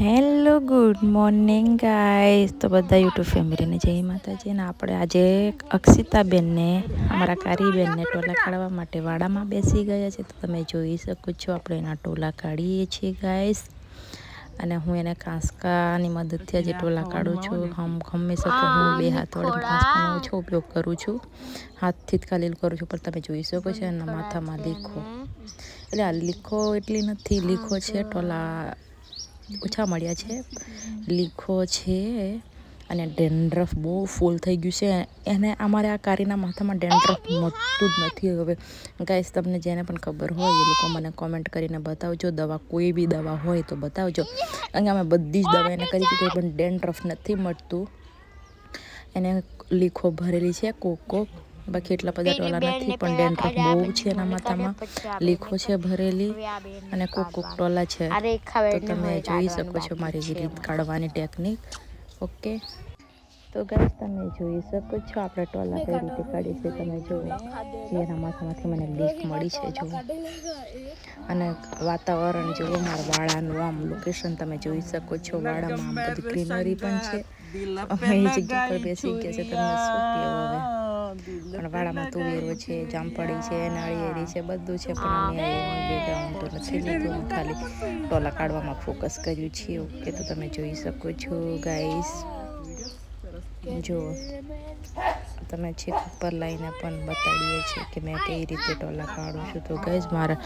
Hello, good morning guys. તો બધા YouTube ફેમિલીને જય માતાજી. ને આપણે આજે અક્ષિતાબેનને, અમારા કારીબેનને ટોલા કાઢવા માટે વાડામાં બેસી ગયા છે. તો તમે જોઈ શકો છો, આપણે એના ટોલા કાઢીએ છીએ ગાઈસ. અને હું એને કાંસકાની મદદથી આજે ટોલા કાઢું છું. હમ, હંમેશા તો હું બે હાથ વડે કાંસકાનો ઓછો ઉપયોગ કરું છું. હાથથી જ ખાલી કરું છું, પણ તમે જોઈ શકો છો, એના માથામાં લીખો. એટલે આ લીખો એટલી નથી, લીખો છે ટોલા ઓછા મળ્યા છે. લીખો છે અને ડેન્ડ્રફ બહુ ફૂલ થઈ ગયું છે. એને અમારે આ કારીના માથામાં ડેન્ડ્રફ મળતું જ નથી હવે. ગાઈસ, તમને જેને પણ ખબર હોય એ લોકો મને કોમેન્ટ કરીને બતાવજો. દવા કોઈ બી દવા હોય તો બતાવજો. કારણ કે અમે બધી જ દવા એને કરી દીધી પણ ડેન્ડ્રફ નથી મળતું. એને લીખો ભરેલી છે, કોક બાકી એટલા બધા ટોલા નથી પણ ડેન્ડ્રફ બહુ છે એના માથામાં. લીખો છે ભરેલી અને કોક કોક ટોલા છે. તો તમે જોઈ શકો છો મારી રીત કાઢવાની ટેકનિક ઓકે તો ગાઈસ તમે જોઈ શકો છો આપણે ટોલા કઈ રીતે કાઢી છે તમે જુઓ. એના માથામાંથી મને લીક મળી છે જુઓ. અને વાતાવરણ જુઓ મારા વાળાનું આમ લોકેશન તમે જોઈ શકો છો. વાળામાં આમ બધી ગ્રીનરી પણ છે. અમે એ જગ્યા પર બેસી ગયા છે તમને શું કહેવું હવે? પણ વાડામાં તુવેરો છે જામફળી છે નાળિયેરી છે બધું છે પણ અમે બેકગ્રાઉન્ડ તો નથી લીધું. ખાલી ટોલા કાઢવામાં ફોકસ કર્યું છે ઓકે તો તમે જોઈ શકો છો ગાઈસ જો તમે છેક ઉપર લાઈને પણ બતાડીએ છીએ કે મેં કઈ રીતે ટોલા કાઢું છું. તો ગાઈઝ મારા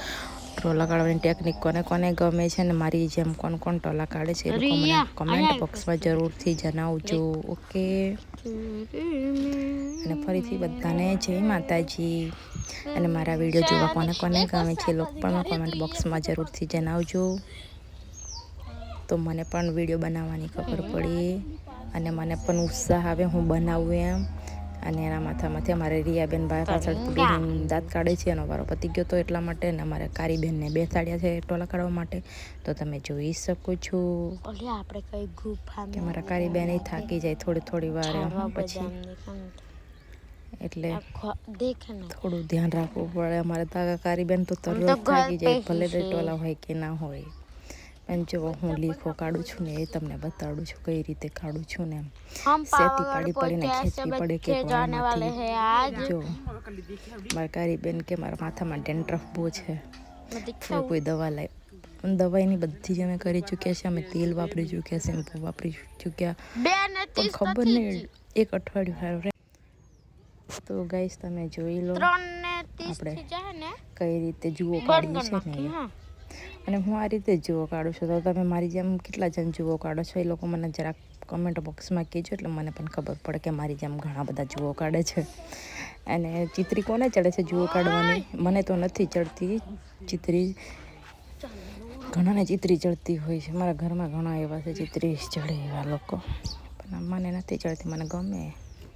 ટોલા કાઢવાની ટેકનિક કોને કોને ગમે છે ને મારી જેમ કોણ કોણ ટોલા કાઢે છે એ લોકો મને કમેન્ટ બોક્સમાં જરૂરથી જણાવજો ઓકે? અને ફરીથી બધાને જય માતાજી. અને મારા વીડિયો જોવા કોને કોને ગમે છે લોકો પણ કોમેન્ટ બોક્સમાં જરૂરથી જણાવજો. તો મને પણ વીડિયો બનાવવાની ખબર પડી અને મને પણ ઉત્સાહ આવે હું બનાવું એમ. અને એના માથામાંથી અમારે રિયાબેન ભાઈ પાછળ દાંત કાઢે છે એનો વારો પતી ગયો તો એટલા માટે ને અમારે કારીબેનને બેસાડ્યા છે ટોલા કાઢવા માટે. તો તમે જોઈ શકો છો આપણે કઈ ગુફા કે મારા કારીબેન એ થાકી જાય થોડી થોડી વાર પછી. એટલે થોડું ધ્યાન રાખવું પડે. અમારે તાકા કારીબેન તો તરત થાકી જાય ભલે ટોલા હોય કે ના હોય. પણ જો હું લીખો કાઢું છું ને એ તમને બતાડું છું કઈ રીતે કાઢું છું ને એમ. સેતી પાડી પડીને ખેંચવી પડે કે જો મારા કારીબેન કે મારા માથામાં ડેન્ડ્રફ બહુ છે. કોઈ દવા લાવી દવાઈની બધી જ અમે કરી ચૂક્યા છે અમે તેલ વાપરી ચૂક્યા શેમ્પુ વાપરી ચૂક્યા. પણ ખબર નહીં એક અઠવાડિયું સારું તો ગાઈસ તમે જોઈ લો. આપણે કઈ રીતે જુઓ પાડીએ છે ને અને હું આ રીતે જુઓ કાઢું છું. તો તમે મારી જેમ કેટલા જણ જુઓ કાઢો છો એ લોકો મને જરાક કમેન્ટ બોક્સમાં કહેજો એટલે મને પણ ખબર પડે કે મારી જેમ ઘણા બધા જુઓ કાઢે છે. અને ચિત્રી કોને ચડે છે જુઓ કાઢવાની? મને તો નથી ચડતી ચિત્રી. ઘણાને ચિત્રી ચડતી હોય છે. મારા ઘરમાં ઘણા એવા છે ચિત્રી ચડે એવા લોકો. પણ મને નથી ચડતી મને ગમે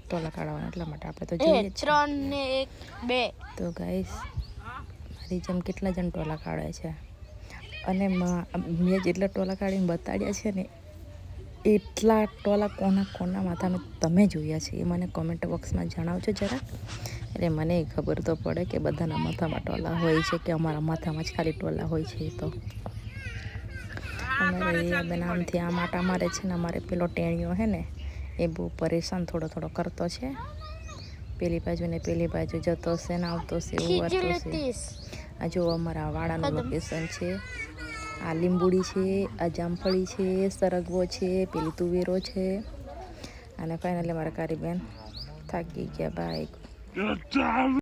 ટોલા કાઢવાના એટલા માટે આપણે તો જોઈએ ત્રણ ને એક બે. તો ગાઈસ મારી જેમ કેટલા જણ ટોલા કાઢે છે? અને મેં જેટલા ટોલા કાઢીને બતાડ્યા છે ને, એટલા ટોલા કોના કોના માથામાં તમે જોયા છે એ મને કોમેન્ટ બોક્સમાં જણાવજો જરા એટલે મને ખબર તો પડે કે બધાના માથામાં ટોલા હોય છે કે અમારા માથામાં જ ખાલી ટોલા હોય છે તો. અમારે બનાવથી આ માટા મારે છે ને અમારે પેલો ટેણીઓ હે ને, એ બહુ પરેશાન થોડો થોડો કરતો છે. પેલી બાજુ ને પેલી બાજુ જતો છે ને આવતો હશે એવું વાતો છે. આ જો અમારા વાડાનું લોકેશન છે. આ લીંબુડી છે આ જામફળી છે સરગવો છે પેલી તુવેરો છે. અને ફાઇનલી મારા કારીબેન થાકી ગયા. બાય